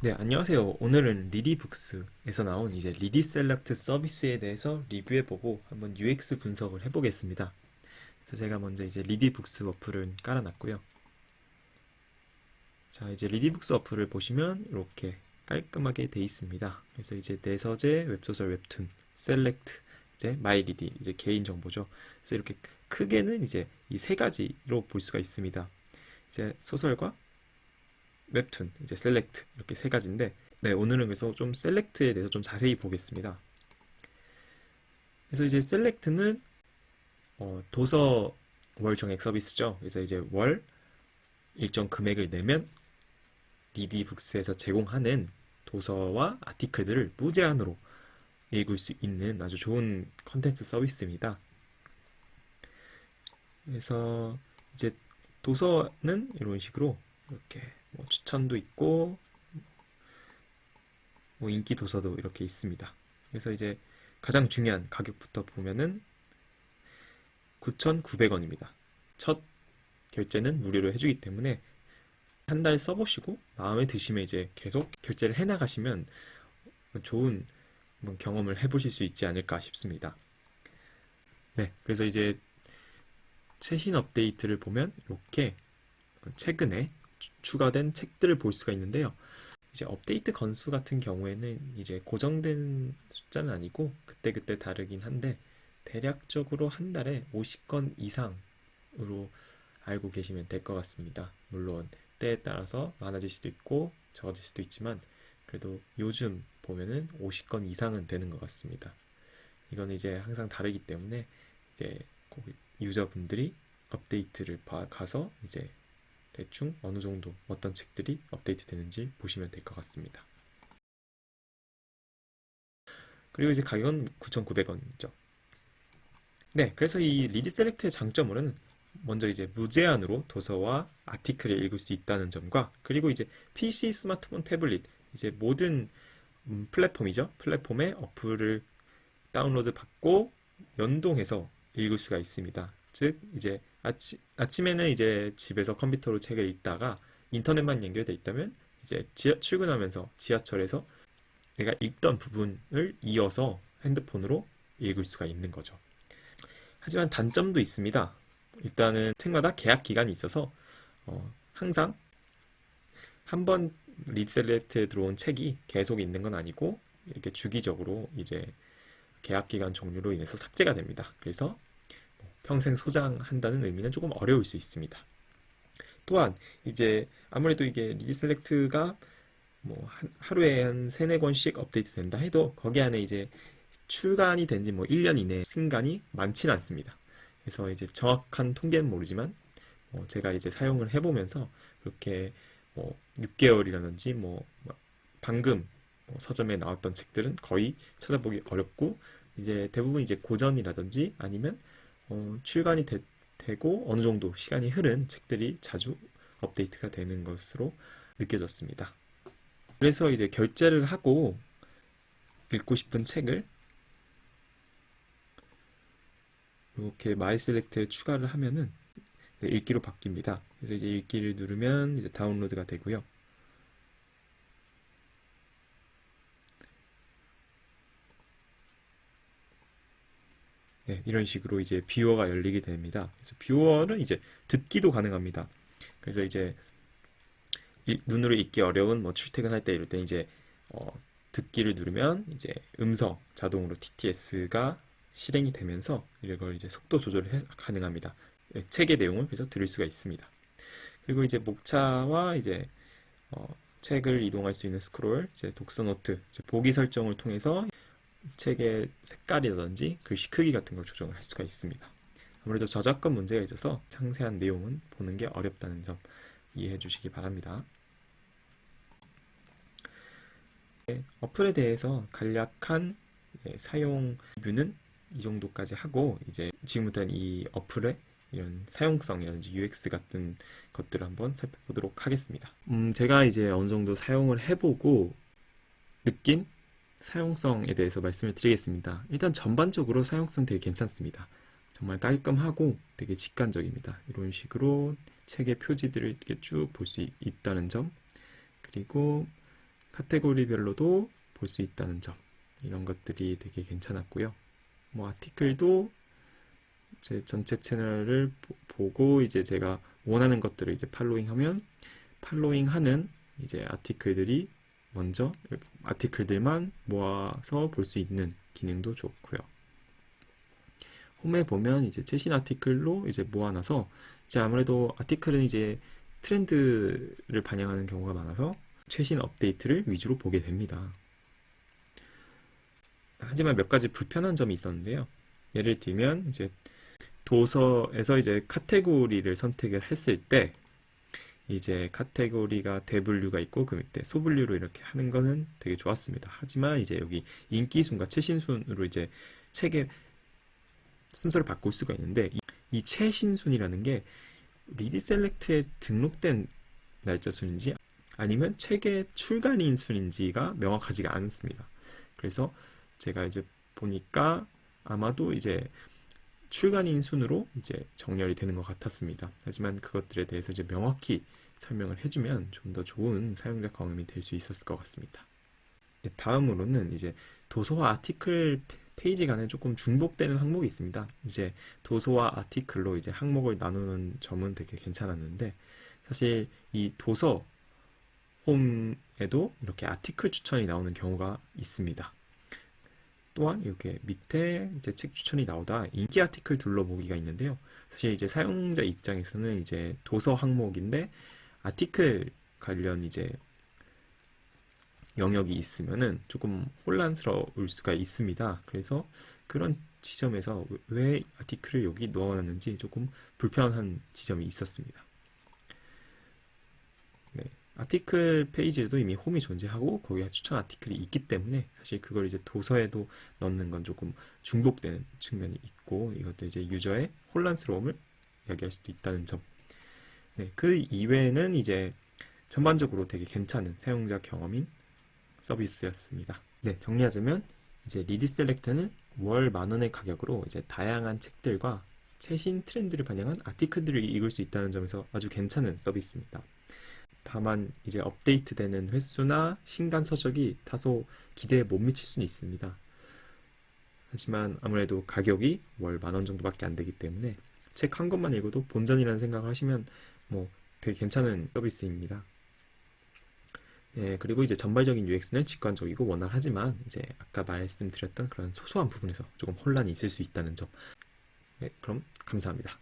네, 안녕하세요. 오늘은 리디북스에서 나온 이제 리디 셀렉트 서비스에 대해서 리뷰해보고 한번 UX 분석을 해보겠습니다. 그래서 제가 먼저 이제 리디북스 어플을 깔아놨고요. 자, 이제 리디북스 어플을 보시면 이렇게 깔끔하게 돼 있습니다. 그래서 이제 내 서재, 웹소설, 웹툰, 셀렉트, 이제 마이리디, 이제 개인 정보죠. 그래서 이렇게 크게는 이제 이 세 가지로 볼 수가 있습니다. 이제 소설과 웹툰, 이제 셀렉트 이렇게 세 가지인데 네, 오늘은 그래서 좀 셀렉트에 대해서 좀 자세히 보겠습니다. 그래서 이제 셀렉트는 어, 도서 월 정액 서비스죠. 그래서 이제 월 일정 금액을 내면 리디북스에서 제공하는 도서와 아티클들을 무제한으로 읽을 수 있는 아주 좋은 컨텐츠 서비스입니다. 그래서 이제 도서는 이런 식으로 이렇게 뭐 추천도 있고 뭐 인기 도서도 이렇게 있습니다. 그래서 이제 가장 중요한 가격부터 보면은 9,900원입니다. 첫 결제는 무료로 해주기 때문에 한 달 써보시고 마음에 드시면 이제 계속 결제를 해나가시면 좋은 한번 경험을 해보실 수 있지 않을까 싶습니다. 네, 그래서 이제 최신 업데이트를 보면 이렇게 최근에 추- 추가된 책들을 볼 수가 있는데요. 이제 업데이트 건수 같은 경우에는 이제 고정된 숫자는 아니고 그때 그때 다르긴 한데 대략적으로 한 달에 50건 이상으로 알고 계시면 될 것 같습니다. 물론 때에 따라서 많아질 수도 있고 적어질 수도 있지만 그래도 요즘 보면은 50건 이상은 되는 것 같습니다. 이거는 이제 항상 다르기 때문에 이제 꼭 유저분들이 업데이트를 봐- 가서 이제 대충 어느 정도 어떤 책들이 업데이트 되는지 보시면 될 것 같습니다. 그리고 이제 가격은 9,900원이죠. 네, 그래서 이 리디 셀렉트의 장점으로는 먼저 이제 무제한으로 도서와 아티클을 읽을 수 있다는 점과 그리고 이제 PC, 스마트폰, 태블릿 이제 모든 음, 플랫폼이죠. 플랫폼에 어플을 다운로드 받고 연동해서 읽을 수가 있습니다. 즉 이제 아치, 아침에는 이제 집에서 컴퓨터로 책을 읽다가 인터넷만 연결돼 있다면 이제 지하- 출근하면서 지하철에서 내가 읽던 부분을 이어서 핸드폰으로 읽을 수가 있는 거죠. 하지만 단점도 있습니다. 일단은 책마다 계약 기간이 있어서 어, 항상 한 번 리셀렉트에 들어온 책이 계속 있는 건 아니고 이렇게 주기적으로 이제 계약 기간 종료로 인해서 삭제가 됩니다. 그래서 뭐 평생 소장한다는 의미는 조금 어려울 수 있습니다. 또한 이제 아무래도 이게 리셀렉트가 뭐 한- 하루에 한 세네 권씩 업데이트 된다 해도 거기 안에 이제 출간이 된 지 뭐 1년 이내 신간이 많지는 않습니다. 그래서 이제 정확한 통계는 모르지만 뭐 제가 이제 사용을 해보면서 그렇게 뭐 6개월이라든지 뭐 방금 뭐 서점에 나왔던 책들은 거의 찾아보기 어렵고 이제 대부분 이제 고전이라든지 아니면 어, 출간이 되, 고 어느 정도 시간이 흐른 책들이 자주 업데이트가 되는 것으로 느껴졌습니다. 그래서 이제 결제를 하고 읽고 싶은 책을 이렇게 마이 셀렉트에 추가를 하면은 네, 읽기로 바뀝니다. 그래서 이제 읽기를 누르면 이제 다운로드가 되고요. 네, 이런 식으로 이제 뷰어가 열리게 됩니다. 그래서 뷰어는 이제 듣기도 가능합니다. 그래서 이제 이- 눈으로 읽기 어려운 뭐 출퇴근할 때 이럴 때 이제 어, 듣기를 누르면 이제 음성 자동으로 TTS가 실행이 되면서 이걸 이제 속도 조절을 해- 가능합니다. 네, 책의 내용을 그래서 들을 수가 있습니다. 그리고 이제 목차와 이제 어, 책을 이동할 수 있는 스크롤, 이제 독서 노트, 이제 보기 설정을 통해서 책의 색깔이라든지 글씨 크기 같은 걸 조정을 할 수가 있습니다. 아무래도 저작권 문제가 있어서 상세한 내용은 보는 게 어렵다는 점 이해해 주시기 바랍니다. 네, 어플에 대해서 간략한 네, 사용 리뷰는 이 정도까지 하고 이제 지금부터는 이 어플의 이런 사용성이라든지 UX 같은 것들을 한번 살펴보도록 하겠습니다. 음, 제가 이제 어느 정도 사용을 해보고 느낀 사용성에 대해서 말씀을 드리겠습니다. 일단 전반적으로 사용성 되게 괜찮습니다. 정말 깔끔하고 되게 직관적입니다. 이런 식으로 책의 표지들을 이렇게 쭉 볼 수 있다는 점. 그리고 카테고리별로도 볼 수 있다는 점 이런 것들이 되게 괜찮았고요. 뭐 아티클도 제 전체 채널을 보- 보고 이제 제가 원하는 것들을 이제 팔로잉하면 팔로잉하는 이제 아티클들이 먼저 아티클들만 모아서 볼 수 있는 기능도 좋고요. 홈에 보면 이제 최신 아티클로 이제 모아놔서 이제 아무래도 아티클은 이제 트렌드를 반영하는 경우가 많아서 최신 업데이트를 위주로 보게 됩니다. 하지만 몇 가지 불편한 점이 있었는데요. 예를 들면 이제 도서에서 이제 카테고리를 선택을 했을 때 이제 카테고리가 대분류가 있고 그 밑에 소분류로 이렇게 하는 거는 되게 좋았습니다. 하지만 이제 여기 인기 순과 최신 순으로 이제 책의 순서를 바꿀 수가 있는데 이, 이 최신 순이라는 게 리디 셀렉트에 등록된 날짜 순인지 아니면 책의 출간인 순인지가 명확하지가 않습니다. 그래서 제가 이제 보니까 아마도 이제 출간인 순으로 이제 정렬이 되는 것 같았습니다. 하지만 그것들에 대해서 이제 명확히 설명을 해주면 좀 더 좋은 사용자 경험이 될 수 있었을 것 같습니다. 예, 다음으로는 이제 도서와 아티클 페- 페이지 간에 조금 중복되는 항목이 있습니다. 이제 도서와 아티클로 이제 항목을 나누는 점은 되게 괜찮았는데 사실 이 도서 홈에도 이렇게 아티클 추천이 나오는 경우가 있습니다. 또한 이렇게 밑에 이제 책 추천이 나오다 인기 아티클 둘러보기가 있는데요. 사실 이제 사용자 입장에서는 이제 도서 항목인데 아티클 관련 이제 영역이 있으면은 조금 혼란스러울 수가 있습니다. 그래서 그런 지점에서 왜 아티클을 여기 넣어놨는지 조금 불편한 지점이 있었습니다. 네, 아티클 페이지에도 이미 홈이 존재하고 거기에 추천 아티클이 있기 때문에 사실 그걸 이제 도서에도 넣는 건 조금 중복되는 측면이 있고 이것도 이제 유저의 혼란스러움을 야기할 수도 있다는 점. 네, 그 이외에는 이제 전반적으로 되게 괜찮은 사용자 경험인 서비스였습니다. 네, 정리하자면 이제 리디 셀렉트는 월 만 원의 가격으로 이제 다양한 책들과 최신 트렌드를 반영한 아티클들을 읽을 수 있다는 점에서 아주 괜찮은 서비스입니다. 다만 이제 업데이트되는 횟수나 신간 서적이 다소 기대에 못 미칠 수는 있습니다. 하지만 아무래도 가격이 월 만 원 정도밖에 안 되기 때문에 책 한 권만 읽어도 본전이라는 생각을 하시면 뭐 되게 괜찮은 서비스입니다. 예, 그리고 이제 전반적인 UX는 직관적이고 원활하지만 이제 아까 말씀드렸던 그런 소소한 부분에서 조금 혼란이 있을 수 있다는 점. 네, 그럼 감사합니다.